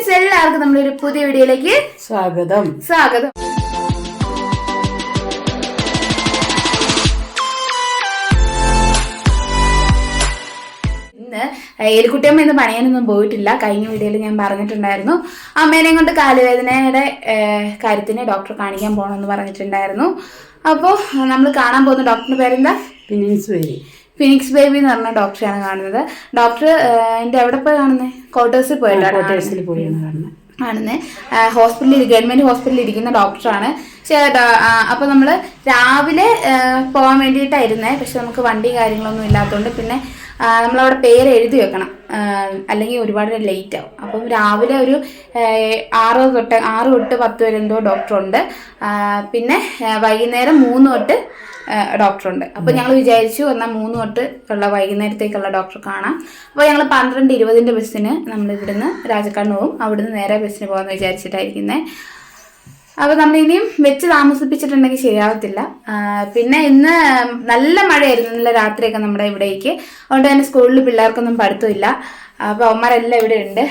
Friends എല്ലാവർക്കും നമ്മുടെ ഒരു പുതിയ വീഡിയോയിലേക്ക് സ്വാഗതം. സ്വാഗതം. ഇന്ന് എലിക്കുട്ടിയമ്മ ഇന്ന് പണിയാനൊന്നും പോയിട്ടില്ല. കഴിഞ്ഞ വീഡിയോയിൽ ഞാൻ പറഞ്ഞിട്ടുണ്ടായിരുന്നു. അമ്മേനെയും കൊണ്ട് കാലുവേദനയുടെ കാര്യത്തിന് ഡോക്ടറെ കാണിക്കാൻ പോകണമെന്ന് പറഞ്ഞിട്ടുണ്ടായിരുന്നു. അപ്പോൾ നമ്മൾ കാണാൻ പോകുന്ന ഡോക്ടറിന്റെ പേരെന്താ? പിന്നീസ് വരി ഫിനിക്സ് ബേബി എന്ന് പറഞ്ഞ ഡോക്ടറെയാണ് കാണുന്നത്. ഡോക്ടർ എന്റെ എവിടെ പോയി കാണുന്നത് ക്വാർട്ടേഴ്സിൽ പോയിട്ടാണ് കോട്ടേഴ്സിൽ പോയാണ് കാണുന്നത് ആണെന്ന് ഹോസ്പിറ്റലിൽ ഗവൺമെന്റ് ഹോസ്പിറ്റലിൽ ഇരിക്കുന്ന ഡോക്ടറാണ് പക്ഷേ അപ്പോൾ നമ്മൾ രാവിലെ പോകാൻ വേണ്ടിയിട്ടായിരുന്നേ. പക്ഷെ നമുക്ക് വണ്ടി കാര്യങ്ങളൊന്നും ഇല്ലാത്തതുകൊണ്ട് പിന്നെ നമ്മളവിടെ പേര് എഴുതി വെക്കണം. അല്ലെങ്കിൽ ഒരുപാട് ലേറ്റ് ആവും അപ്പം രാവിലെ ഒരു ആറ് തൊട്ട് ആറ് തൊട്ട് പത്ത് വരെ എന്തോ ഡോക്ടറുണ്ട്. പിന്നെ വൈകുന്നേരം മൂന്ന് തൊട്ട് ഡോക്ടറുണ്ട്. അപ്പോൾ ഞങ്ങൾ വിചാരിച്ചു എന്നാൽ മൂന്ന് തൊട്ട് ഉള്ള വൈകുന്നേരത്തേക്കുള്ള ഡോക്ടർ കാണാം. അപ്പോൾ ഞങ്ങൾ പന്ത്രണ്ട് ഇരുപതിന്റെ ബസ്സിന് നമ്മൾ ഇവിടുന്ന് രാജക്കാട് പോകും അവിടുന്ന് നേരെ ബസ്സിന് പോകാമെന്ന് വിചാരിച്ചിട്ടായിരിക്കുന്നത് അപ്പോൾ നമ്മൾ ഇനിയും വെച്ച് താമസിപ്പിച്ചിട്ടുണ്ടെങ്കിൽ ശരിയാവത്തില്ല. പിന്നെ ഇന്ന് നല്ല മഴയായിരുന്നു. ഇന്നലെ രാത്രിയൊക്കെ നമ്മുടെ ഇവിടേക്ക്. അതുകൊണ്ട് തന്നെ സ്കൂളിൽ പിള്ളേർക്കൊന്നും പഠിത്തമില്ല. അപ്പോൾ അവന്മാരെല്ലാം ഇവിടെ ഉണ്ട്.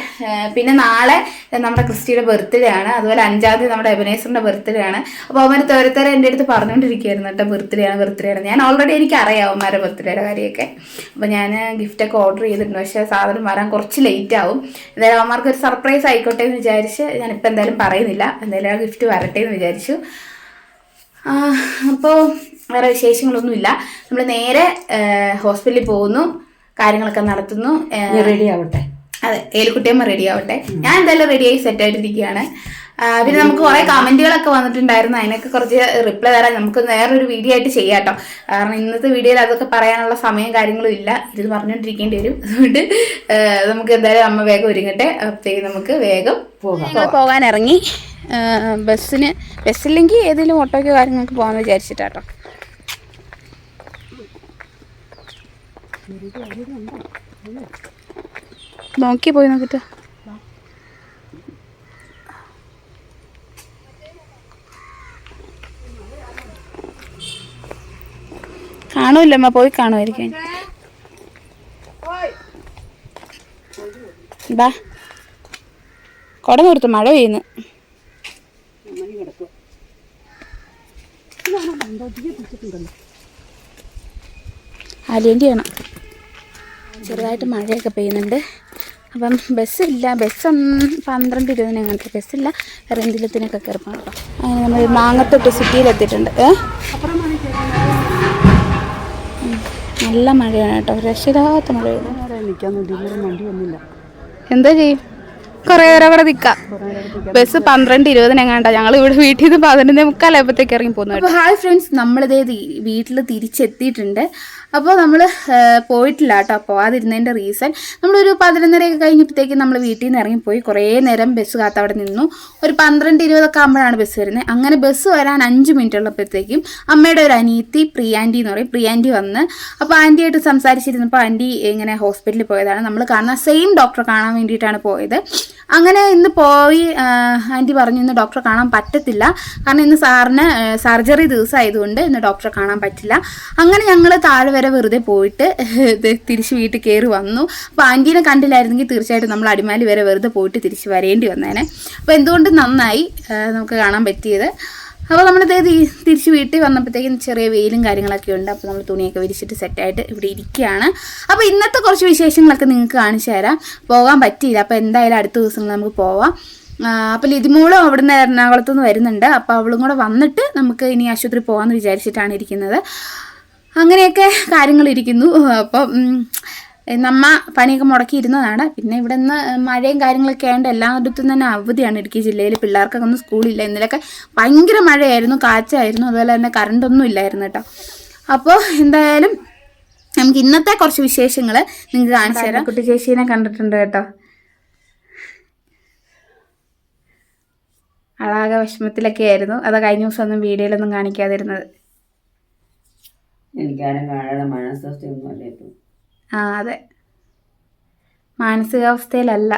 പിന്നെ നാളെ നമ്മുടെ ക്രിസ്റ്റിയുടെ ബർത്ത്ഡേ ആണ്. അതുപോലെ അഞ്ചാം തീയതി നമ്മുടെ എബനേസറിന്റെ ബർത്ത്ഡേ ആണ്. അപ്പോൾ അവന്മാർ തോരത്തോരെ എന്റെ അടുത്ത് പറഞ്ഞുകൊണ്ടിരിക്കുകയായിരുന്നു കേട്ടോ ബർത്ത്ഡേ ആണ് ബർത്ത്ഡേ ആണ്. ഞാൻ ഓൾറെഡി എനിക്ക് അറിയാം അവന്മാരുടെ ബർത്ത്ഡേയുടെ കാര്യമൊക്കെ. അപ്പോൾ ഞാൻ ഗിഫ്റ്റൊക്കെ ഓർഡർ ചെയ്തിട്ടുണ്ട്. പക്ഷേ സാധനം വരാൻ കുറച്ച് ലേറ്റ് ആവും. എന്തായാലും അവന്മാർക്ക് ഒരു സർപ്രൈസ് ആയിക്കോട്ടെ എന്ന് വിചാരിച്ച് ഞാനിപ്പോൾ എന്തായാലും പറയുന്നില്ല. എന്തായാലും ആ ഗിഫ്റ്റ് വരട്ടെ എന്ന് വിചാരിച്ചു. അപ്പോൾ വേറെ വിശേഷങ്ങളൊന്നുമില്ല. നമ്മൾ നേരെ ഹോസ്പിറ്റലിൽ പോകുന്നു. കാര്യങ്ങളൊക്കെ നടത്തുന്നു. റെഡി ആവട്ടെ? അതെ ഏലിക്കുട്ടിയമ്മ റെഡി ആവട്ടെ. ഞാൻ എന്തായാലും റെഡിയായി സെറ്റ് ആയിട്ടിരിക്കുകയാണ്. പിന്നെ നമുക്ക് കുറെ കമന്റുകളൊക്കെ വന്നിട്ടുണ്ടായിരുന്നു. അതിനൊക്കെ കുറച്ച് റിപ്ലൈ തരാൻ നമുക്ക് വേറൊരു വീഡിയോ ആയിട്ട് ചെയ്യാം കേട്ടോ കാരണം ഇന്നത്തെ വീഡിയോയിൽ അതൊക്കെ പറയാനുള്ള സമയം കാര്യങ്ങളും ഇല്ല. ഇത് പറഞ്ഞുകൊണ്ടിരിക്കേണ്ടി വരും. അതുകൊണ്ട് നമുക്ക് എന്തായാലും അമ്മ വേഗം ഒരുങ്ങട്ടെ. അപ്പോഴത്തേക്ക് നമുക്ക് വേഗം പോകാൻ ഇറങ്ങി. ബസ്സിന് ബസ്സില്ലെങ്കിൽ ഏതെങ്കിലും ഓട്ടോയ്ക്കോ കാര്യങ്ങൾക്ക് പോകാമെന്ന് വിചാരിച്ചിട്ടാട്ടോ. നോക്കി പോയി നോക്കിട്ട്. കാണൂല്ല അമ്മ? പോയി കാണുമായിരിക്കും. ബാ. കുട നിർത്ത് മഴ പെയ്യുന്നു. അലിയന്റെയാണ് ചെറുതായിട്ട് മഴയൊക്കെ പെയ്യുന്നുണ്ട്. അപ്പം ബസ്സില്ല. ബസ് പന്ത്രണ്ട് ഇരുപതിന് അങ്ങനത്തെ ബസ്സില്ല. വേറെ എന്തിലത്തിനൊക്കെ കയറിപ്പോണം കേട്ടോ. അങ്ങനെ നമ്മൾ മാങ്ങത്തൊട്ട് സിറ്റിയിലെത്തിയിട്ടുണ്ട്. നല്ല മഴയാണ് കേട്ടോ. രക്ഷിതാത്ത മഴ എന്താ ചെയ്യും കുറേ നേരം അവിടെ നിൽക്കാം ബസ് പന്ത്രണ്ട് ഇരുപതിനെങ്ങാണ്ടാ ഞങ്ങൾ ഇവിടെ വീട്ടിൽ നിന്ന് പതിനൊന്നേ മുക്കാലായപ്പോഴത്തേക്ക് ഇറങ്ങി പോകുന്നു ഹായ് ഫ്രണ്ട്സ്. നമ്മളിതേ വീട്ടിൽ തിരിച്ചെത്തിയിട്ടുണ്ട്. അപ്പോൾ നമ്മൾ പോയിട്ടില്ല കേട്ടോ പോകാതിരുന്നതിന്റെ റീസൺ നമ്മളൊരു പതിനൊന്നരയൊക്കെ കഴിഞ്ഞപ്പോഴത്തേക്ക് നമ്മൾ വീട്ടിൽ നിന്ന് ഇറങ്ങിപ്പോയി കുറേ നേരം ബസ് കാത്ത് അവിടെ നിന്നു. ഒരു പന്ത്രണ്ട് ഇരുപതൊക്കെ ആകുമ്പോഴാണ് ബസ് വരുന്നത് അങ്ങനെ ബസ് വരാൻ അഞ്ച് മിനിറ്റ് ഉള്ളപ്പോഴത്തേക്കും അമ്മയുടെ ഒരു അനിയത്തി പ്രിയാന്റി എന്ന് പറയും. പ്രിയാന്റി വന്ന് അപ്പോൾ ആന്റിയായിട്ട് സംസാരിച്ചിരുന്നപ്പോൾ ആന്റി ഇങ്ങനെ ഹോസ്പിറ്റലിൽ പോയതാണ്. നമ്മൾ കാണുന്ന സെയിം ഡോക്ടറെ കാണാൻ വേണ്ടിയിട്ടാണ് പോയത്. അങ്ങനെ ഇന്ന് പോയി ആന്റി പറഞ്ഞു ഇന്ന് ഡോക്ടറെ കാണാൻ പറ്റത്തില്ല. കാരണം ഇന്ന് സാറിന് സർജറി ദിവസമായതുകൊണ്ട് ഇന്ന് ഡോക്ടറെ കാണാൻ പറ്റില്ല. അങ്ങനെ ഞങ്ങൾ താഴെ വരെ വെറുതെ പോയിട്ട് തിരിച്ച് വീട്ടിൽ കയറി വന്നു. അപ്പോൾ ആന്റീനെ കണ്ടില്ലായിരുന്നെങ്കിൽ തീർച്ചയായിട്ടും നമ്മൾ അടിമാലി വരെ വെറുതെ പോയിട്ട് തിരിച്ച് വരേണ്ടി വന്നേനെ. അപ്പോൾ എന്തുകൊണ്ട് നന്നായി നമുക്ക് കാണാൻ പറ്റിയത്. അപ്പോൾ നമ്മളിത് തിരിച്ച് വീട്ടിൽ വന്നപ്പോഴത്തേക്കും ചെറിയ വെയിലും കാര്യങ്ങളൊക്കെ ഉണ്ട്. അപ്പോൾ നമ്മൾ തുണിയൊക്കെ വിരിച്ചിട്ട് സെറ്റായിട്ട് ഇവിടെ ഇരിക്കുകയാണ്. അപ്പോൾ ഇന്നത്തെ കുറച്ച് വിശേഷങ്ങളൊക്കെ നിങ്ങൾക്ക് കാണിച്ചു തരാം. പോകാൻ പറ്റിയില്ല. അപ്പോൾ എന്തായാലും അടുത്ത ദിവസങ്ങൾ നമുക്ക് പോവാം. അപ്പോൾ ലിതിമോളും എറണാകുളത്തു നിന്ന് വരുന്നുണ്ട്. അപ്പോൾ അവളും കൂടെ വന്നിട്ട് നമുക്ക് ഇനി ആശുപത്രി പോകാമെന്ന് വിചാരിച്ചിട്ടാണ് ഇരിക്കുന്നത്. അങ്ങനെയൊക്കെ കാര്യങ്ങളിരിക്കുന്നു അപ്പോൾ നമ്മ പണിയൊക്കെ മുടക്കിയിരുന്നതാണ്. പിന്നെ ഇവിടെ നിന്ന് മഴയും കാര്യങ്ങളൊക്കെ ആയതുകൊണ്ട് എല്ലായിടത്തും തന്നെ അവധിയാണ്. ഇടുക്കി ജില്ലയിൽ പിള്ളേർക്കൊക്കെ ഒന്നും സ്കൂളില്ല ഇന്നലെയൊക്കെ ഭയങ്കര മഴയായിരുന്നു കാറ്റായിരുന്നു. അതുപോലെ തന്നെ കറണ്ടൊന്നും ഇല്ലായിരുന്നു കേട്ടോ. അപ്പോൾ എന്തായാലും നമുക്ക് ഇന്നത്തെ കുറച്ച് വിശേഷങ്ങൾ നിങ്ങൾക്ക് കാണിച്ചു തരാം. കുട്ടി ചേച്ചീനെ കണ്ടിട്ടുണ്ട് കേട്ടോ. അളാകെ വിഷമത്തിലൊക്കെ ആയിരുന്നു അതാ കഴിഞ്ഞ ദിവസം ഒന്നും വീഡിയോയിലൊന്നും കാണിക്കാതിരുന്നത്. ആ അതെ. മാനസികാവസ്ഥയിലല്ല.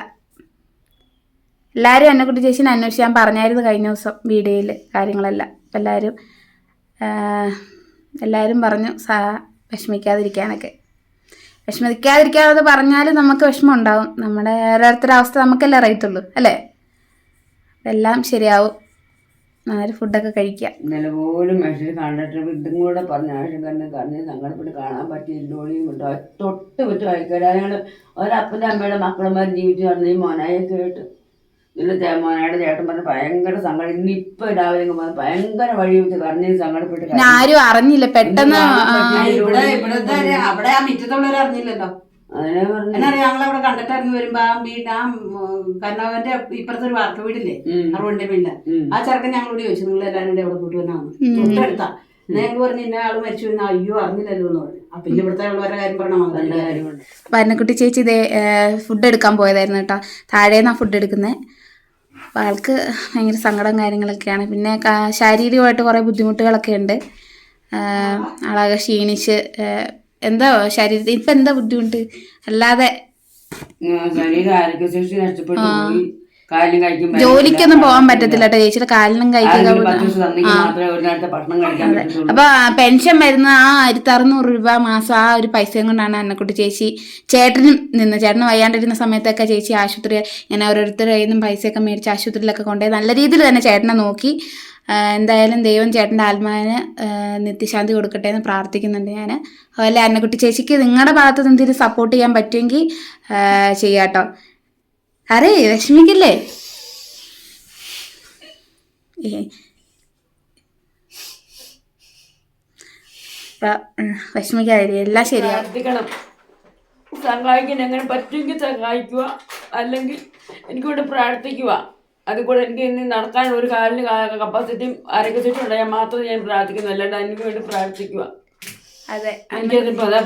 എല്ലാവരും എന്നെ കുട്ടി ചേച്ചിനെ അന്വേഷിച്ച് പറഞ്ഞായിരുന്നു കഴിഞ്ഞ ദിവസം വീഡിയോയിൽ കാര്യങ്ങളെല്ലാം. എല്ലാവരും എല്ലാവരും പറഞ്ഞു സാ വിഷമിക്കാതിരിക്കാനൊക്കെ. വിഷമിക്കാതിരിക്കാതെ പറഞ്ഞാൽ നമുക്ക് വിഷമം ഉണ്ടാവും നമ്മുടെ ഓരോരുത്തരുടെ അവസ്ഥ നമുക്കല്ലേ അറിയത്തുള്ളൂ അല്ലേ? എല്ലാം ശരിയാവും. നന്നായി ഫുഡൊക്കെ കഴിക്കാം ഇന്നലെ പോലും മനുഷ്യർ കണ്ടിട്ട് ഇതും കൂടെ പറഞ്ഞ ആവശ്യം കണ്ട് കണ്ണ് സങ്കടപ്പെട്ട് കാണാൻ പറ്റിയില്ലോളിയും കൊണ്ട് തൊട്ട് വിട്ട് ഞങ്ങൾ ഒരപ്പന്റെ അമ്മയുടെ മക്കളന്മാർ ജീവിച്ചു പറഞ്ഞ ഈ മോനായൊക്കെ കേട്ട്. ഇതിൽ മോനായുടെ ചേട്ടൻ പറഞ്ഞ ഭയങ്കര സങ്കടം. ഇന്ന് ഇപ്പൊ രാവിലെ ഭയങ്കര വഴി വെച്ച് കരഞ്ഞ് സങ്കടപ്പെട്ട് ആരും അറിഞ്ഞില്ല. പെട്ടെന്ന് ഇവിടെ ഇവിടുത്തെ അവിടെ ആ മിറ്റത്തുള്ളവർ അറിഞ്ഞില്ലല്ലോ. അതിനെ പറഞ്ഞു എന്നറിയാം ഞങ്ങൾ അവിടെ കണ്ടിട്ടായിരുന്നു വരുമ്പോ ആ വീട് ആ കർണാവന്റെ ഇപ്പുറത്തെ ഒരു വാർത്ത വീടില്ലേ. അറുപന്റെ വീടിന്റെ. ഉം. ആ ചെറുക്കൻ ഞങ്ങളോട് ചോദിച്ചു നിങ്ങൾ എല്ലാവരും കൂടെ അവിടെ പോയിട്ട് വന്നാന്ന് തൊട്ടടുത്താ. ഞങ്ങൾ പറഞ്ഞു ഇന്ന ആൾ മരിച്ചു എന്ന് അയ്യോ അറിഞ്ഞില്ലല്ലോ എന്ന് പറഞ്ഞു. അപ്പൊ പിന്നെ ഇവിടുത്തെ ഉള്ളവരുടെ കാര്യം പറഞ്ഞാൽ നല്ല മതി കാര്യമുണ്ട്. വരണക്കുട്ടി ചേച്ചി ഇതേ ഫുഡ് എടുക്കാൻ പോയതായിരുന്നു കേട്ടോ. താഴേന്നാ ഫുഡ് എടുക്കുന്നത് അപ്പം ആൾക്ക് ഭയങ്കര സങ്കടം കാര്യങ്ങളൊക്കെയാണ്. പിന്നെ ശാരീരികമായിട്ട് കുറേ ബുദ്ധിമുട്ടുകളൊക്കെ ഉണ്ട്. ആളാകെ ക്ഷീണിച്ച് എന്താ ശരീരത്തിൽ ഇപ്പൊ എന്താ ബുദ്ധിമുട്ട്? അല്ലാതെ ജോലിക്കൊന്നും പോകാൻ പറ്റത്തില്ല കേട്ടോ ചേച്ചിയുടെ കാലിനും അപ്പൊ പെൻഷൻ വരുന്ന ആ ആയിരത്തി അറുന്നൂറ് രൂപ മാസം ആ ഒരു പൈസയും കൊണ്ടാണ് അന്നക്കുട്ടി ചേച്ചി ചേട്ടനും നിന്ന് ചേട്ടന് വയ്യാണ്ടിരുന്ന സമയത്തൊക്കെ ചേച്ചി ആശുപത്രി ഇങ്ങനെ ഓരോരുത്തരുടെ കയ്യിൽ നിന്നും പൈസയൊക്കെ മേടിച്ച് ആശുപത്രിയിലൊക്കെ കൊണ്ടുപോയി നല്ല രീതിയിൽ തന്നെ ചേട്ടനെ നോക്കി. എന്തായാലും ദൈവം ചേട്ടന്റെ ആത്മാവിന് നിത്യശാന്തി കൊടുക്കട്ടെ എന്ന് പ്രാർത്ഥിക്കുന്നുണ്ട് ഞാൻ അതുപോലെ അന്നക്കുട്ടി ചേച്ചിക്ക് നിങ്ങളുടെ ഭാഗത്ത് എന്തെങ്കിലും സപ്പോർട്ട് ചെയ്യാൻ പറ്റുമെങ്കിൽ ചെയ്യാട്ടോ അറേ വിഷമിക്കില്ലേ വിഷമിക്കാതെ എല്ലാം ശരിയാവും പ്രാർത്ഥിക്കണം. സഹായിക്കാൻ എങ്ങനെ പറ്റുമെങ്കിൽ സഹായിക്കുക. അല്ലെങ്കിൽ എനിക്കിവിടെ പ്രാർത്ഥിക്കുക അതിൽ കൂടെ എനിക്ക് ഇനി നടക്കാൻ ഒരു കാലിന് കപ്പാസിറ്റിയും ആരോഗ്യശേഷിയും ഉണ്ടായാൽ മാത്രം ഞാൻ പ്രാർത്ഥിക്കുന്നു. അല്ലാണ്ട് എനിക്ക് വേണ്ടി പ്രാർത്ഥിക്കുക. അതെ.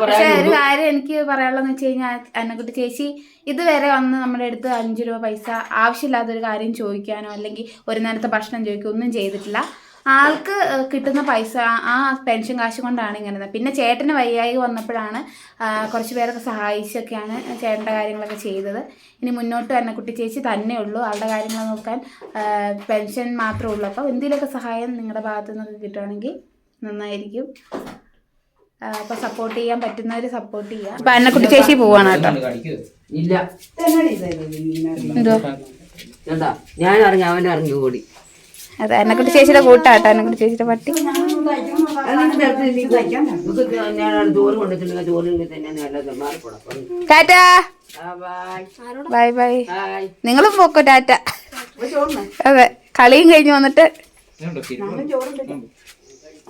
പക്ഷെ ഒരു കാര്യം എനിക്ക് പറയാനുള്ളതെന്ന് വെച്ച് കഴിഞ്ഞാൽ അന്നക്കുട്ടി ചേച്ചി ഇതുവരെ വന്ന് നമ്മുടെ അടുത്ത് അഞ്ച് രൂപ പൈസ ആവശ്യമില്ലാത്ത ഒരു കാര്യം ചോദിക്കാനോ അല്ലെങ്കിൽ ഒരു നേരത്തെ ഭക്ഷണം ചോദിക്കുകയോ ഒന്നും ചെയ്തിട്ടില്ല. ആൾക്ക് കിട്ടുന്ന പൈസ ആ- പെൻഷൻ കാശ് കൊണ്ടാണ് ഇങ്ങനെ പിന്നെ ചേട്ടന് വയ്യായി വന്നപ്പോഴാണ് കുറച്ച് പേരൊക്കെ സഹായിച്ചൊക്കെയാണ് ചേട്ടന്റെ കാര്യങ്ങളൊക്കെ ചെയ്തത്. ഇനി മുന്നോട്ട് തന്നെ കുട്ടി ചേച്ചി തന്നെ ഉള്ളൂ. ആളുടെ കാര്യങ്ങൾ നോക്കാൻ പെൻഷൻ മാത്രമേ ഉള്ളൂ. അപ്പോൾ എന്തെങ്കിലുമൊക്കെ സഹായം നിങ്ങളുടെ ഭാഗത്തു നിന്നൊക്കെ കിട്ടുവാണെങ്കിൽ നന്നായിരിക്കും. അപ്പൊ സപ്പോർട്ട് ചെയ്യാൻ പറ്റുന്നവര് സപ്പോർട്ട് ചെയ്യാം അപ്പൊ അന്നക്കുട്ടി ചേച്ചി പോവാണ് കേട്ടോ. ഇല്ല. എന്തോ എന്താ ഞാൻ അറിഞ്ഞു അവൻ അറിഞ്ഞു ഓടി. അതെ അന്നക്കുട്ടി ചേച്ചിയുടെ കൂട്ടാട്ടോ അന്നക്കുട്ടി ചേച്ചിയുടെ പട്ടി. ടാറ്റ. Bye bye. നിങ്ങളും പോക്കോ ടാറ്റ. അതെ കളിയും കഴിഞ്ഞ് വന്നിട്ട്.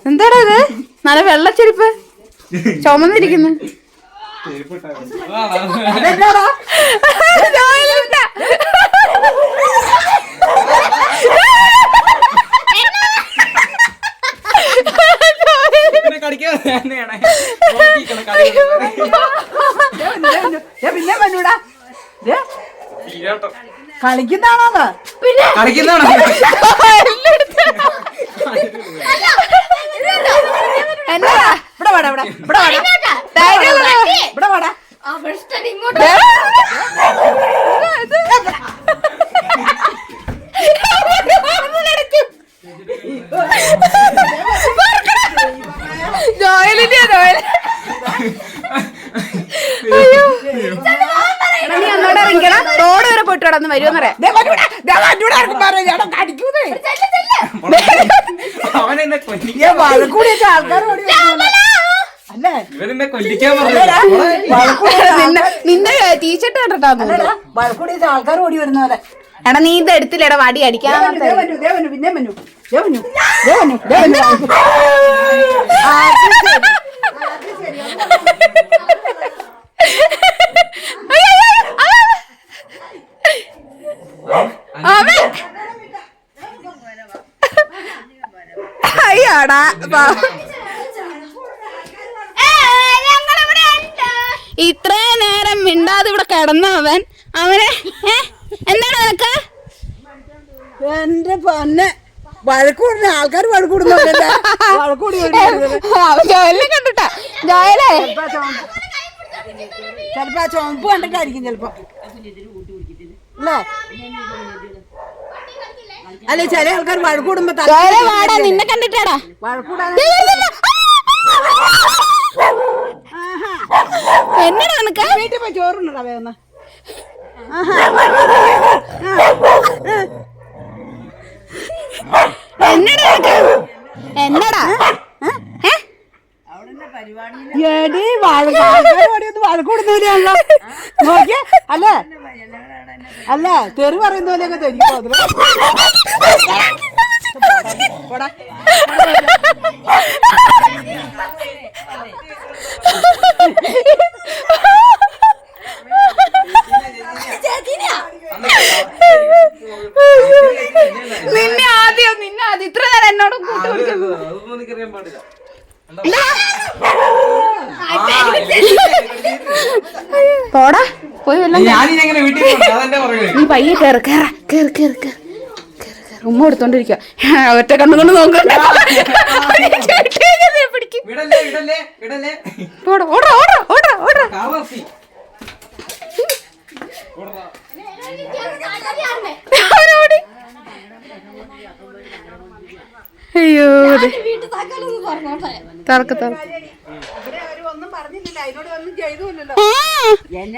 എന്താടാ ഇത്? നല്ല വെള്ളച്ചെരുപ്പ്. ചുമന്നിരിക്കുന്നു. ജോയലില്ല. കളിക്കുന്നതാണോ എന്നതാ? ഇവിടെ വാടാ ഇവിടെ ഇവിടെ വാടാ ധൈര്യം ഉള്ള- ഇവിടെ വാടാ ജോയലിന്റെ ജോയൽ അയ്യോ എടാ, നീ അങ്ങോട്ട് ഇറങ്ങിക്കടാ റോഡ് വരെ പോയിട്ട് കിടന്ന് വരുമെന്ന് പറയാം ദേ വന്നൂടാ. ദേ വന്നൂടാ ആർക്കും പറയാം. ചേട്ടാ കടിക്കൂന്നേ. അവനെന്നെ കൊല്ലിക്കാൻ ഞാൻ വഴക്കൂടിയൊക്കെ ആൾക്കാർ? അല്ലേ? ഇവരെന്നെ കൊല്ലിക്കാൻ? പറഞ്ഞു. നിന്റെ നിന്റെ ടീഷർട്ട് കണ്ടിട്ടാ? വഴക്കൂടിയൊക്കെ ആൾക്കാർ ഓടി വരുന്ന പോലെ എടാ നീ ഇത് എടുത്തില്ലടാ വടി അടിക്കാൻ പിന്നെ വന്നു. ദേ വന്നു, ദേ വന്നു, ദേ വന്നു. ആ, അത് ശരി. അത് ശരി. ഇത്രയും നേരം മിണ്ടാതെ ഇവിടെ കിടന്ന അവൻ. അവനെ എന്താണ് നിനക്ക്? എന്റെ പൊന്നെ വഴക്കൂടുന്ന ആൾക്കാർ വഴക്കൂടുന്നുണ്ടല്ലേ വഴക്കൂടി ജോയലിനെ കണ്ടിട്ടാ. ചിലപ്പോ ആ ചുവപ്പ് കണ്ടിട്ടായിരിക്കും ചിലപ്പോ. അല്ലേ? അല്ലെ ചില ആൾക്കാർ വഴക്കൂടുമ്പോ വാടാ നിന്നെ കണ്ടിട്ടാടാ. എന്നടാ നിനക്ക്? വീട്ടിൽ പോയി ചോറുണ്ടടാ വേഗം എന്നടാ എന്നടാ? ഏ? എടി വഴക്കൊടുന്നില്ലല്ലോ നോക്കിയേ അല്ലേ? അല്ല തെറി പറയുന്ന പോലെയൊക്കെ നിന്നെ ആദ്യം നിന്നെ ആദ്യം. ഇത്ര നേരം എന്നോട് കൂട്ടി പോടാ പോയി നീ പയ്യെ കേറ കേറ കേറ് കേറ് കേറ് കേറ്, കേറ്. ഉമ്മ എടുത്തോണ്ടിരിക്കുക ഒറ്റ കണ്ണുകൊണ്ട് നോക്കണ്ട. അയ്യോ വിടല്ലേ വിടല്ലേ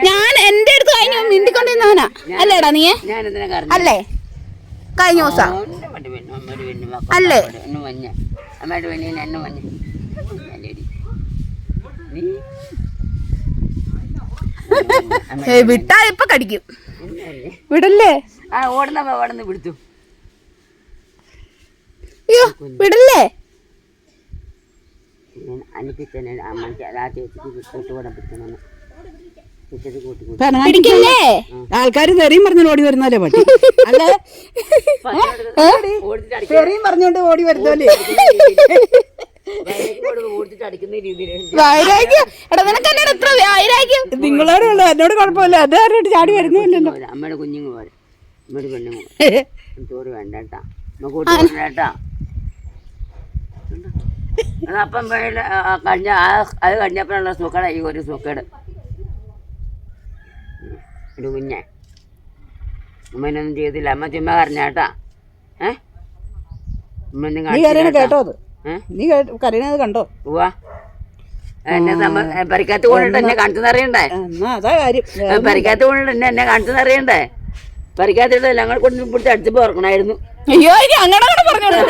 ഞാൻ എന്റെ അടുത്ത് കഴിഞ്ഞ മിണ്ടിക്കൊണ്ടിരുന്നവനാ. അല്ലേടാ നീ അല്ലേ? കഴിഞ്ഞ ദിവസം. അല്ലേ? വിട്ടാ ഇപ്പൊ കടിക്കും? വിടല്ലേ? ആ ഓടുന്ന ഓടുന്ന വിടുത്തു അയ്യോ വിടല്ലേ? ഞാൻ അനുപ്പിച്ചനെ അമ്മ ആ ചേച്ചിക്ക് കൂട്ടുകൂടെ പിടിക്കണമെന്ന് ചേച്ചി കൂട്ടി കൂട്ടി. പിടിക്കല്ലേ? ആൾക്കാർ തെറിയും പറഞ്ഞു ഓടി വരുന്നല്ലേ പട്ടി? അല്ലേ തെറിയും പറഞ്ഞോണ്ട് ഓടി വരുന്നല്ലേ നിങ്ങളോടുള്ളൂ എന്നോട് കുഴപ്പമില്ല. അത് പറഞ്ഞിട്ട് ചാടി വരുന്നില്ലല്ലോ അമ്മയുടെ കുഞ്ഞുങ്ങൾ പോലെ അമ്മയുടെ പെണ്ണുങ്ങൾ ചോറ് വേണ്ട കേട്ടാ. നമുക്ക് കൂട്ടി വേണ്ട കേട്ടാ. അത് അപ്പം വേണ്ട കഴിഞ്ഞ ആ അത് കഴിഞ്ഞപ്പോഴുള്ള സുഖട ഈ ഒരു സുഖേട് ഒരു കുഞ്ഞെ. അമ്മേനൊന്നും ചെയ്തില്ല. അമ്മ ചുമ്മാ കരഞ്ഞാട്ടാ ഏ? അമ്മയൊന്നും നീ കരയണ കേട്ടോ. അത് നീ കരയണത് കണ്ടോ? പരിക്കകത്ത് കൊണ്ടിട്ട് എന്നെ കാണിച്ചു നിറയണ്ടേ എന്നാ കാര്യം. പരിക്കകത്ത് കൊണ്ടിട്ട് എന്നെ എന്നെ കാണിച്ചു നിറയണ്ടേ പരിക്കകത്തിട്ട് ഞങ്ങൾ കൊണ്ട് പിടിച്ച് അടിച്ചപ്പോ ഓർക്കണായിരുന്നു അയ്യോ അങ്ങനെ പറഞ്ഞു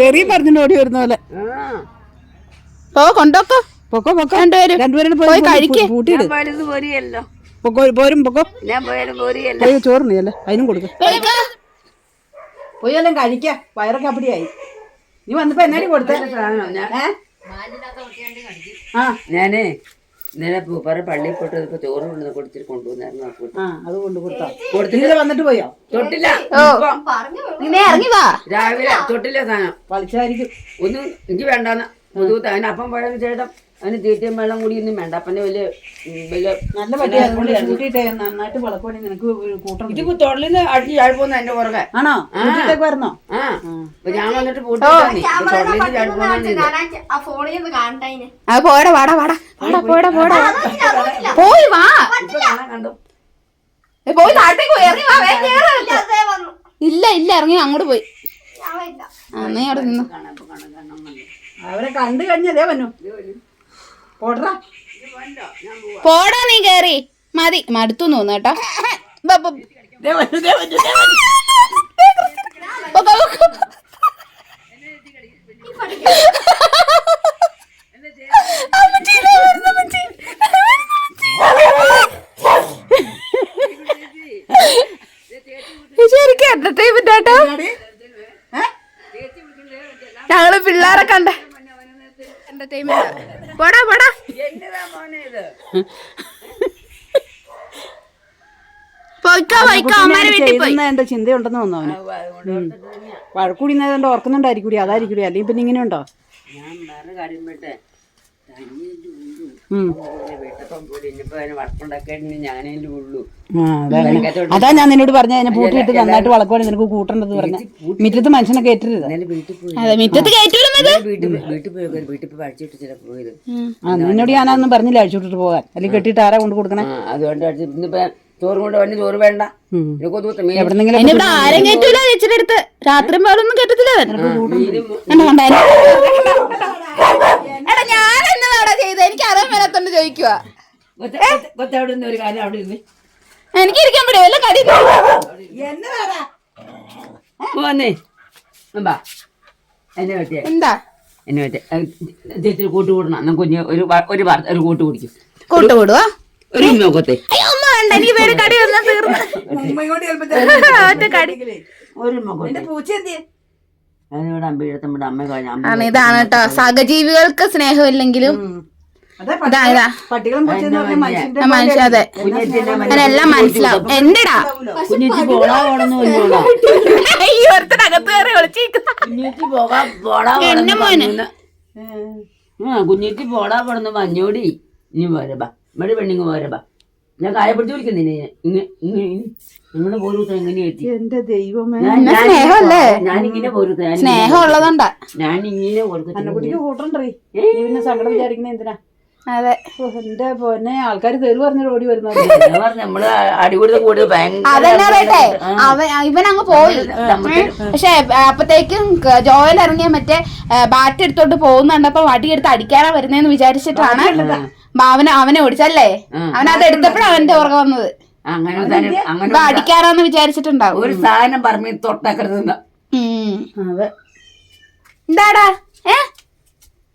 തെറിയും പറഞ്ഞിട്ട് ഓടി വരുന്ന പോലെ. ഓ കൊണ്ടോക്കോ. പൊക്കോ പൊക്കോ. രണ്ടുപേരും രണ്ടുപേരും പോയി കഴിക്ക്. പൊക്കോ പോരും പൊക്കോ. ഞാൻ പോയാലും പോരിയല്ലോ. പോയി ചോറ് നീ അല്ലേ? അതിനും കൊടുക്ക. പോയി എല്ലാം കഴിക്ക. വയറൊക്കെ അപ്പടിയായി. നീ വന്നപ്പോ എന്നാലും കൊടുത്തേ? സാധനം ഞാൻ ഏ? ആ ഞാനേ ഇന്നലെ പൂപ്പാറ പള്ളിയിൽ പോയിട്ട് ഇപ്പൊ ചോറ് കൊണ്ടു കൊടുത്തിട്ട് കൊണ്ടുവന്നായിരുന്നു ആ അത് കൊണ്ട് കൊടുത്താ? കൊടുത്തില്ല. വന്നിട്ട് പോയോ? തൊട്ടില്ല. ഇറങ്ങി വാ. രാവിലെ തൊട്ടില്ല സാധനം. കളിച്ചായിരിക്കും ഒന്നും എനിക്ക് വേണ്ടാന്ന്. അതിന് അപ്പം പോയതിന് ശേഷം അതിന് തീറ്റയും വെള്ളം കൂടി ഒന്നും വേണ്ട. അപ്പന്റെ വലിയ വലിയ നല്ല പട്ടിയാ കൂട്ടിയിട്ടേ നന്നായിട്ട് വിളക്കോണി നിനക്ക് കൂട്ടണം ഇത് തൊള്ളിൽ നിന്ന് അടിച്ച് ചാടിപ്പോന്ന എന്റെ പുറകെ. ആണോ? വരുന്നോ ആ. ഞാൻ വന്നിട്ട് പോടാ വാടാ വാടാ. വാടാ പോടാ പോടാ. പോയി വാ. പോയി താഴത്തേക്ക് പോയി. ഇറങ്ങി വാ ഇല്ല ഇല്ല ഇറങ്ങി അങ്ങോട്ട് പോയി. ആ നീ അവിടെ നിന്ന്. അവരെ കണ്ടു കഴിഞ്ഞതേ വന്നു. പോടാ നീ കേറി. മതി. മടുത്തു തോന്നു കേട്ടോ ബ, ബ. പൊക്കോ, പൊക്കോ. അമ്മച്ചിയിലെ വരുന്നു, അമ്മച്ചി. ഇത് ശരിക്കും എന്റർടൈൻമെന്റ് ആട്ടോ ഞങ്ങൾ പിള്ളേരെ കണ്ട എന്റർടൈൻമെന്റ് പോടാ പോടാ പോയിക്കോ പോയിക്കോ അമ്മമാരെ എന്റെ ചിന്തയുണ്ടെന്ന് വന്നു അവന്. നേതാണ്ട് ഓർക്കുന്നുണ്ടായിരിക്കൂടി അതായിരിക്കൂടി. അല്ലെങ്കിൽ പിന്നെ ഇങ്ങനെ ഉണ്ടോ? ഞാൻ വേറെ കാര്യം. അതാ ഞാൻ നിന്നോട് പറഞ്ഞ അതിനെ പൂട്ടിയിട്ട് നന്നായിട്ട് വളക്കുവാണ് നിനക്ക് കൂട്ടേണ്ടത് പറഞ്ഞ. മിറ്റത്ത് മനുഷ്യനെ കയറ്റരുത്. നിന്നോട് ഞാനൊന്നും പറഞ്ഞില്ല അഴിച്ചുവിട്ടിട്ട് പോകാൻ. അല്ലെങ്കിൽ കെട്ടിയിട്ട് ആരാ കൊണ്ട് കൊടുക്കണേ? ആ അതുകൊണ്ട് ചോറും കൊണ്ട് വണ്ടി ചോറ് വേണ്ട. ആരും ചേച്ചിയുടെ അടുത്ത്. രാത്രി കേട്ടത്തില്ല ഞാൻ എന്നതാടാ ചെയ്തത് എനിക്ക് അറിയാൻ മേലാത്തോണ്ട് ചോദിക്കുക എനിക്ക് ഇരിക്കാൻ പറ്റും വല്ല കടി വന്നേ. എന്താ? എന്നെ പറ്റിയ ചേച്ചി കൂട്ട് കൂടണം. എന്നാ കുഞ്ഞ് ഒരു ഒരു കൂട്ട് കുടിക്കും. കൂട്ടുകൂടുവാ ഒരു നോക്കത്തെ അയ്യോ അമ്മ വേണ്ട എനിക്ക് വേറെ കടി വന്നാ തീർന്നു. ഒറ്റ കടി. ഒരു ഇതാണ് കേട്ടോ. സഹജീവികൾക്ക് സ്നേഹമില്ലെങ്കിലും അതെ അതിനെല്ലാം മനസ്സിലാവും. എന്റെടാ? ഈ ഒരുത്തനകത്ത് കയറി വിളിച്ചിരിക്കുന്ന. എന്നെ മോനെ. പോടാ പോണെന്ന് മഞ്ഞോടി ഇനി പോരെ ബാ. ഇവിടെ പെണ്ണിങ്ങ് പോരപ്പാ. ഞാൻ കായപ്പെടുത്തി വിളിക്കുന്നില്ല നിങ്ങളുടെ പോരൂത്ത എങ്ങനെയെത്തി എന്റെ ദൈവമേ. ഞാൻ- ഞാൻ- സ്നേഹമല്ലേ? ഞാനിങ്ങനെ പോരൂത്ത. ഞാൻ ഞാനിങ്ങനെ കൂട്ടണ്ടേ സങ്കടം എന്തിനാ? അതെ. എന്റെ പൊന്നെ ആൾക്കാർ തെറി പറഞ്ഞിട്ട് ഓടി വരുന്നത് അതെന്നാ പറയട്ടെ അവൻ ഇവൻ അങ്ങ് പോയി. പക്ഷെ അപ്പത്തേക്കും ജോയൽ ഇറങ്ങിയ മറ്റേ ബാറ്റ് എടുത്തോണ്ട് പോകുന്നുണ്ടപ്പോ വടിയെടുത്ത് വടി എടുത്ത് അടിക്കാനാ വരുന്നേന്ന് വിചാരിച്ചിട്ടാണ്. അവനെ അവനെ ഓടിച്ചല്ലേ. അവൻ അത് എടുത്തപ്പോഴാണ് അവന്റെ ഓർമ്മ വന്നത്. അങ്ങനെ തന്നെ അങ്ങനെ അടിക്കാറാന്ന് വിചാരിച്ചിട്ടുണ്ടാവും. ഒരു സാധനം പറഞ്ഞു തൊട്ടക്കരുത് അതെ എന്താടാ? ഏ?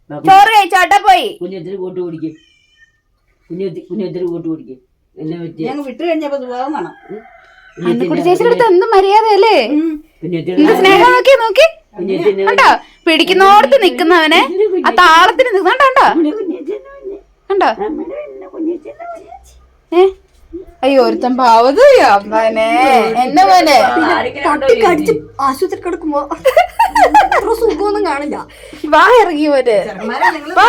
ചോറ് കഴിച്ചോട്ടെ പോയി. കുഞ്ഞെത്തിരി കൂട്ട് കുടിക്കും. കുഞ്ഞെത്തി കുഞ്ഞെത്തിരി കൂട്ട് കുടിക്കും. എന്നെ പറ്റിയ? ഞങ്ങൾ വിട്ടു കഴിഞ്ഞപ്പോ സുഖം കാണാം. അന്നക്കുട്ടി ചേച്ചിയുടെ അടുത്ത് എന്ത് മര്യാദയല്ലേ? കുഞ്ഞെത്തി എന്ത് സ്നേഹം നോക്കി നോക്കി. കണ്ടോ? പിടിക്കുന്നോടത്ത് നിക്കുന്നവനെ ആ താളത്തിന് നിൽക്കണ്ടോ കണ്ടോ? ഏ? അയ്യോ ഒരുത്തൻ പാവത് അമ്മനെ? എന്നെ മോനെ? കടിച്ച് ആശുപത്രി കിടക്കുമ്പോ സുഖമൊന്നും കാണില്ല. വാ ഇറങ്ങി പോരെ വാ.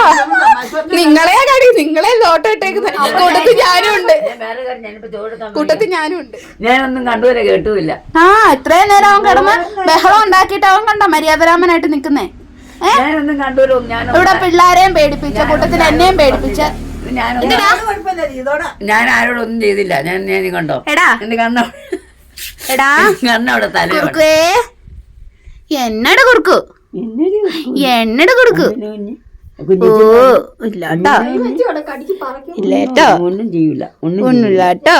നിങ്ങളെ കടി നിങ്ങളെ ലോട്ടോ ഇട്ടേക്കുന്ന. കൂട്ടത്തിൽ ഞാനും ഉണ്ട്. കൂട്ടത്തിൽ ഞാനും ഉണ്ട്. ഞാനൊന്നും കണ്ടുവരെ കേട്ടുമില്ല. ആ ഇത്രയും നേരം അവൻ കിടന്ന് ബഹളം ഉണ്ടാക്കിയിട്ട് അവൻ കണ്ട മര്യാദരാമനായിട്ട് നിക്കുന്നേ ഞാനൊന്നും കണ്ടുവരെ ഞാൻ ഇവിടെ പിള്ളേരെയും പേടിപ്പിച്ച കൂട്ടത്തിൽ എന്നെയും പേടിപ്പിച്ച. ഇതോടെ. ഞാൻ ആരോടൊന്നും ചെയ്തില്ല. ഞാൻ ഞാൻ കണ്ടോ? എടാ. എന്റെ കണ്ണോ എടാ. കണ്ണവിടെ തല കുറുക്കേ. എന്നട കുറുക്കു? എന്നട കുറുക്കു? ഓ ഇല്ലാട്ടോ. കടിച്ച് പറക്കും. ഇല്ലേട്ടോ. ഒന്നും ചെയ്യൂല. ഒന്നും ഒന്നുമില്ല കേട്ടോ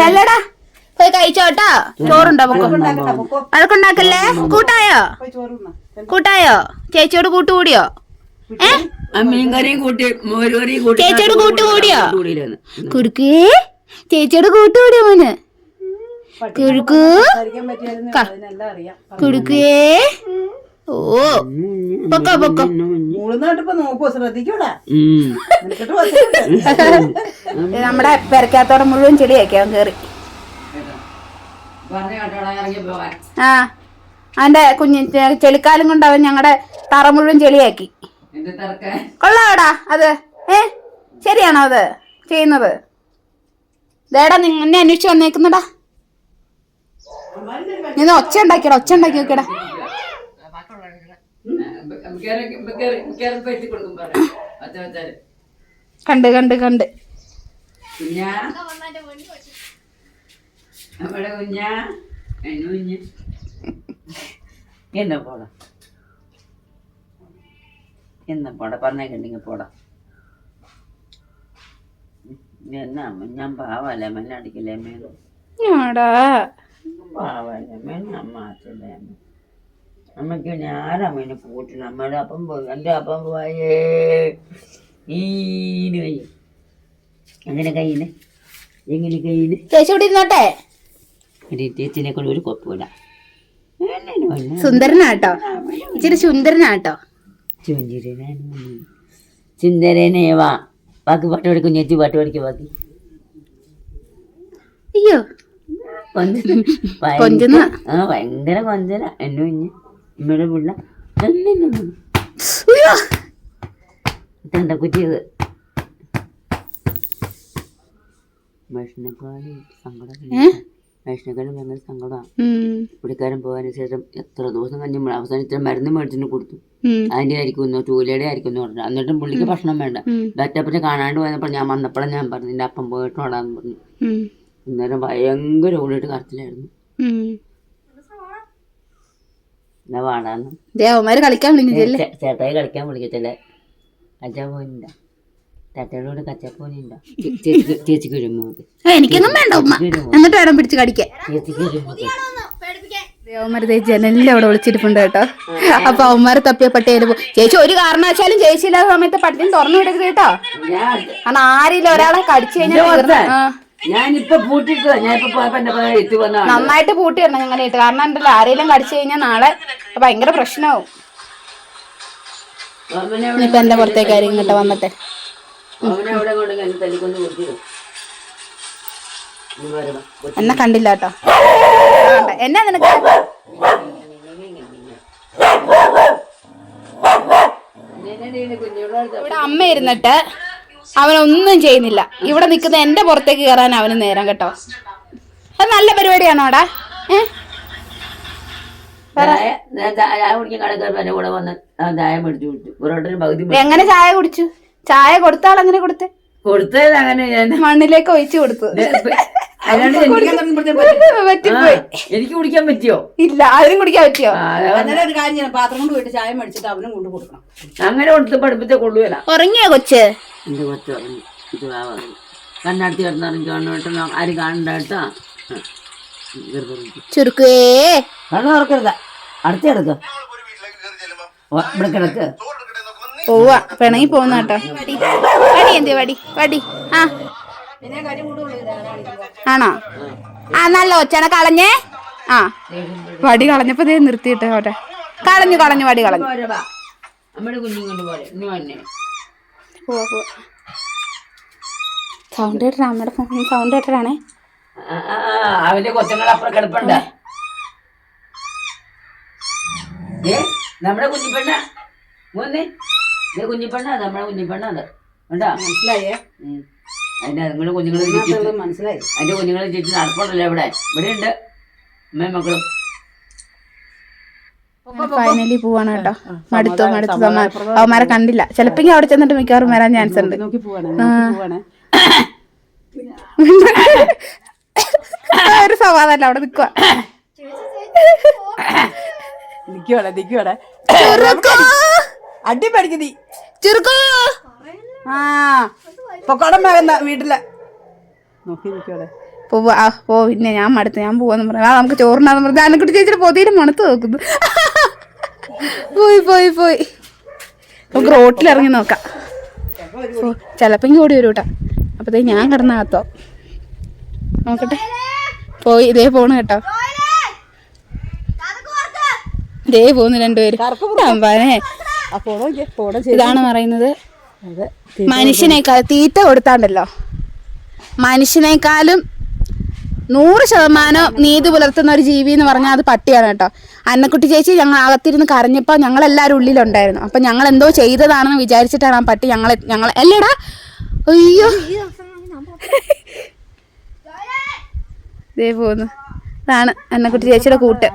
ചെല്ലടാ. പോയി കഴിച്ചോട്ടോ. ചോറുണ്ടോ പൊക്കോ വഴക്കുണ്ടാക്കല്ലേ കൂട്ടായോ. കൂട്ടായോ? ചേച്ചിയോട് കൂട്ടുകൂടിയോ? ഏ? മീൻകറിയും കൂട്ടി മോരുകറിയും കൂട്ടി ചേച്ചിയോട് കൂട്ടുകൂടിയോ? കുറുക്കേ ചേച്ചിയോട് കൂട്ടുകൂടിയോ മോന്? അറിയാം. കുടുക്കേ ഓ പൊക്കോ പൊക്കോ. നമ്മുടെ പെരക്കാത്തോടെ മുഴുവൻ ചെടിയാക്കി അവൻ കേറി പറഞ്ഞ കേട്ടോടാ ഇറങ്ങി പോകാൻ ആ അവന്റെ കുഞ്ഞി ചെളിക്കാലും കൊണ്ട് അവൻ ഞങ്ങളുടെ തറ മുഴുവൻ ചെളിയാക്കി. കൊള്ളാടാ അത്. ഏ ശരിയാണോ അത് ചെയ്യുന്നത്? ദേടാ നിന്നെ അന്വേഷിച്ച് വന്നേക്കുന്നടാ. നീ ഒന്ന് ഒച്ച ഉണ്ടാക്കിയടാ ഒച്ച ഉണ്ടാക്കി നോക്കിയടാ. കണ്ട് കണ്ട് കണ്ട്. കുഞ്ഞാ. നമ്മുടെ കുഞ്ഞാ എന്നു കുഞ്ഞ്. എന്നാ പോടാ? എന്നാ പോടാ? പറഞ്ഞേക്കണ്ടെങ്കിൽ പോടാ. എന്നാ ഞാൻ പാവല്ലേ അമ്മ എന്നെ അടിക്കില്ലേ അമ്മേന്ന് ആടാ. പാവല്ലേ അമ്മ എന്നെ അമ്മ ആച്ചല്ലേ അമ്മ? അമ്മയ്ക്ക് പിന്നെ ആരമ്മേനെ കൂട്ടില്ല അമ്മയുടെ അപ്പം പോയി എന്റെ അപ്പം പോയേ. ഈന് കൈ അങ്ങനെ കയ്യിന്? എങ്ങനെ കയ്യിന്? ചേച്ചി ഇവിടെ ഇരുന്നോട്ടെ? ചേച്ചിനെ കൊണ്ട് ഒരു കൊപ്പില്ല സുന്ദരനാട്ടോ. ഇച്ചിരി സുന്ദരനാട്ടോ. സുന്ദരനെ വാ. ബാക്കി പാട്ട് പഠിക്കും ചേച്ചി പാട്ട് പഠിക്കും ബാക്കി അയ്യോ. ഭയങ്കര- കൊഞ്ചുന്ന. ആ ഭയങ്കര കൊഞ്ചല എന്നെ കുഞ്ഞ്. അമ്മയുടെ പിള്ള. സങ്കടം ഏ? വൈഷ്ണവക്കാരൻ ഭയങ്കര സങ്കടമാണ്. പുള്ളിക്കാരൻ പോകാൻ ശേഷം എത്ര ദിവസം കഴിഞ്ഞ നമ്മൾ അവസാനം ഇത്ര മരുന്ന് മേടിച്ചിട്ട് കൊടുത്തു. അതിന്റെ ആയിരിക്കും ആയിരിക്കുന്നു ചൂലയുടെ ആയിരിക്കുന്നു പറഞ്ഞു എന്നിട്ടും പുള്ളിക്ക് ഭക്ഷണം വേണ്ട. ഉം. ബറ്റപ്പനെ കാണാണ്ട് പോയപ്പോൾ ഞാൻ വന്നപ്പോഴും ഞാൻ പറഞ്ഞു എന്റെ അപ്പം പോയിട്ടോടാന്ന് പറഞ്ഞു. ഉം. അന്നേരം ഭയങ്കര ഓടിയിട്ട് കറച്ചിലായിരുന്നു വാടാന്ന്. ചേട്ടായി കളിക്കാൻ വിളിക്കത്തില്ലേ. അച്ഛാ പോയില്ല കച്ചപ്പോനില്ല ചേച്ചിക്ക് ചേച്ചിക്ക് വരുമ്പോ എനിക്കൊന്നും വേണ്ട ഉമ്മ. എന്നിട്ട് ഇടം പിടിച്ച് കടിക്കാൻ. ദേ ജനലിൽ അവിടെ വിളിച്ചിരിപ്പുണ്ട് കേട്ടോ. അപ്പൊ അവന്മാരെ തപ്പിയ പട്ടിയാലും പോകും ചേച്ചി ഒരു കാരണവശാലും ചേച്ചി ഇല്ലാത്ത സമയത്ത് പട്ടിയും തുറന്നു വിടരുത് കേട്ടോ. ഞാൻ കാരണം ആരെങ്കിലും ഒരാളെ കടിച്ചു കഴിഞ്ഞാൽ നന്നായിട്ട് പൂട്ടി വരണം നന്നായിട്ട് പൂട്ടിയിടണം ഞങ്ങൾ ഇട്ട്. കാരണം ഉണ്ടല്ലോ ആരെങ്കിലും കടിച്ചു കഴിഞ്ഞാൽ നാളെ ഭയങ്കര പ്രശ്നമാവും. ഇപ്പൊ എന്റെ പുറത്തേക്ക് കേട്ടോ ഇങ്ങോട്ട് വന്നിട്ട്. അവനെ അവിടെ കൊണ്ട് എന്നെ തല്ലിക്കൊണ്ട് കൊടുത്തിരും എന്നെ കണ്ടില്ല കേട്ടോ. എന്നാ നിനക്ക്? ഇവിടെ അമ്മ ഇരുന്നിട്ട് അവനൊന്നും ചെയ്യുന്നില്ല. ഇവിടെ നിൽക്കുന്ന എന്റെ പുറത്തേക്ക് കയറാൻ അവന് നേരം കേട്ടോ. അത് നല്ല പരിപാടിയാണോടാ അവിടെ? ഏഹ് എങ്ങനെ ചായ കുടിച്ചു? ചായ കൊടുത്താൾ അങ്ങനെ കൊടുത്തേ? കൊടുത്തത് അങ്ങനെ ഞാൻ മണ്ണിലേക്ക് ഒഴിച്ചു കൊടുത്തു. എനിക്ക് പറ്റിപ്പോയി. എനിക്ക് കുടിക്കാൻ പറ്റിയോ? ഇല്ല ആരും കുടിക്കാൻ പറ്റിയോ. അന്നേരം ഒരു കാര്യം ചെയ്യണം. പാത്രം കൊണ്ട് പോയിട്ട് ചായ മേടിച്ചിട്ട് അവനും കൊണ്ട് കൊടുക്കണം. അങ്ങനെ കൊടുത്ത് പഠിപ്പിച്ച കൊള്ളുകയില്ല ഉറങ്ങിയോ കൊച്ച്? എന്റെ കൊച്ചു പറഞ്ഞു ഇത് വാ കണ്ണടത്തി കിടന്നിറങ്ങി കാണുന്നിട്ട് ആരും കാണണ്ട കേട്ടോ. ചുരുക്കുവേ കണ്ണു തുറക്കരുത് അടുത്ത് കിടക്ക്. ഇവിടെ കിടക്ക്. പോവാ. പിണങ്ങി പോകുന്ന കേട്ടോ വടി എന്തി വടി? വടി. ആ. ആണോ? ആ നല്ല. ഒച്ചന കളഞ്ഞേ. ആ. വടി കളഞ്ഞപ്പോ ദേ നിർത്തിയിട്ട് ഓട്ടെ കളഞ്ഞു കളഞ്ഞു വടി കളഞ്ഞു. സൗണ്ട് കേട്ടരാ അമ്മയുടെ ഫോൺ സൗണ്ട് കേട്ടാണേ അവന്റെ കൊച്ചങ്ങൾ അപ്പുറം കിടപ്പുണ്ട് നമ്മുടെ കുഞ്ഞിപ്പെണ്ണ? ഇത് അത് പെണ്ണ അത് കണ്ടാ? മനസ്സിലായേ. അതിന്റെ നിങ്ങളുടെ കുഞ്ഞുങ്ങളെ മനസ്സിലായി. അതിന്റെ കുഞ്ഞുങ്ങളെ ചുറ്റി നടപ്പുണ്ടല്ലോ ഇവിടെ. ഇവിടെ ഉണ്ട് അമ്മയും മക്കളും ഫൈനലി പോവാണ് കേട്ടോ. മടുത്തോ മടുത്തു. അവന്മാരെ കണ്ടില്ല. ചിലപ്പോ അവിടെ ചെന്നിട്ട് മിക്കവാറും വരാൻ ചാൻസ് ഉണ്ട്. ഒരു സമാധാനം അവിടെ നിക്കുവാ. നിക്കോടെ നിക്കുവാടെ അടി പഠിക്കും നീ ചെറുക്കോ? ആ പൊക്കോടം വേഗം വീട്ടിൽ? നോക്കി പോവാ പോ പിന്നെ ഞാൻ മടുത്ത് ഞാൻ പോവാന്ന് പറഞ്ഞു. ആ നമുക്ക് ചോറിനാന്ന് പറഞ്ഞു അന്നക്കുട്ടി ചേച്ചിയുടെ പൊതിയിൽ മണത്ത് നോക്കുന്നു. പോയി പോയി പോയി. നമുക്ക് റോട്ടിൽ ഇറങ്ങി നോക്കാം. ചിലപ്പോ ഇങ്ങ് ഓടി വരും കേട്ടോ അപ്പത്തേ ഞാൻ കിടന്നാത്തോ നോക്കട്ടെ. പോയി ഇതേ പോണ് കേട്ടോ. ഇതേ പോന്ന് രണ്ടുപേര്. അമ്പാനെ ഇതാണ് പറയുന്നത്. മനുഷ്യനേക്കാൾ തീറ്റ കൊടുത്താണ്ടല്ലോ. മനുഷ്യനേക്കാളും നൂറ് ശതമാനം നീതി പുലർത്തുന്ന ഒരു ജീവി എന്ന് പറഞ്ഞാൽ അത് പട്ടിയാണ് കേട്ടോ. അന്നക്കുട്ടി ചേച്ചി ഞങ്ങൾ അകത്തിരുന്ന് കരഞ്ഞപ്പോൾ ഞങ്ങളെല്ലാവരും ഉള്ളിലുണ്ടായിരുന്നു. അപ്പം ഞങ്ങൾ എന്തോ ചെയ്തതാണെന്ന് വിചാരിച്ചിട്ടാണ് ആ പട്ടി ഞങ്ങളെ ഞങ്ങൾ അല്ലേടാ. അയ്യോ. ഇതേ പോന്നു. ഇതാണ് അന്നക്കുട്ടി ചേച്ചിയുടെ കൂട്ട്.